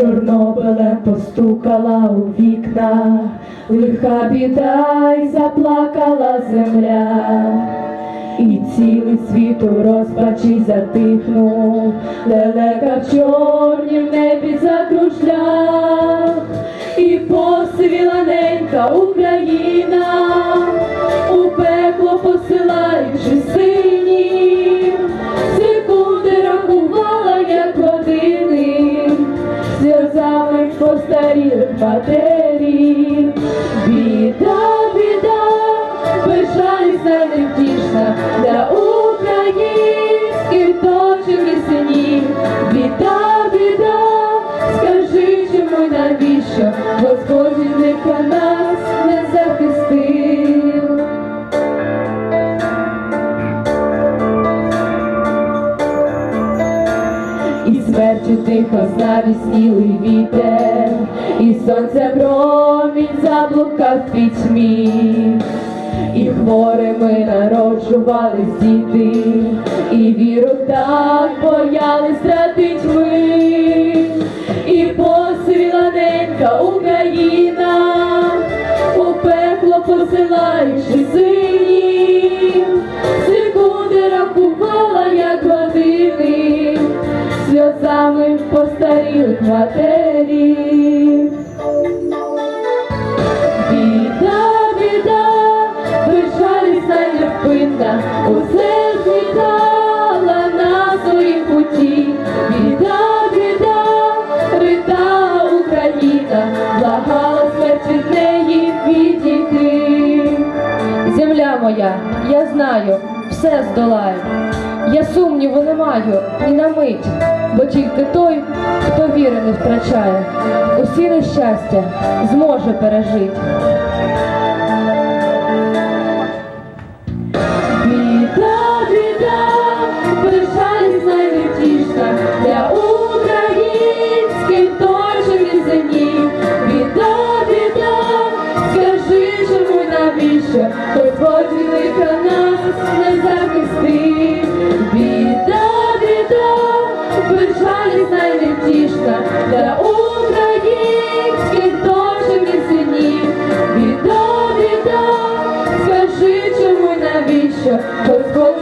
Чорнобилем постукала у вікна, лиха біда й заплакала земля, і цілий світ у розпачі затихнув, лелека в чорнім небі закружляв, і посивіла ненька Україна, у пекло посилаючи синів, матерів. Біда, біда, пишайся, не невтішна для українських дочок і синів. Біда, біда, скажи, чому навіщо Господь І смертю тихо знавіснілий вітер, і сонце промінь заблукав в пітьмі, і хворими народжувались діти, і віру так боялись втратить ми, і посивіла ненька Україна, у пекло посилаючи синів, сльозами постарілих матерів. Біда, біда, безжалісна й невпинна, усе змітала на своїй путі. Біда, біда, рита Україна, благала смерть від неї відійти. Земля моя, я знаю, все здолаю. Я сумніву не маю ні на мить, бо тільки той, хто віри не втрачає, усі нещастя зможе пережити. Біда, Біда, біда,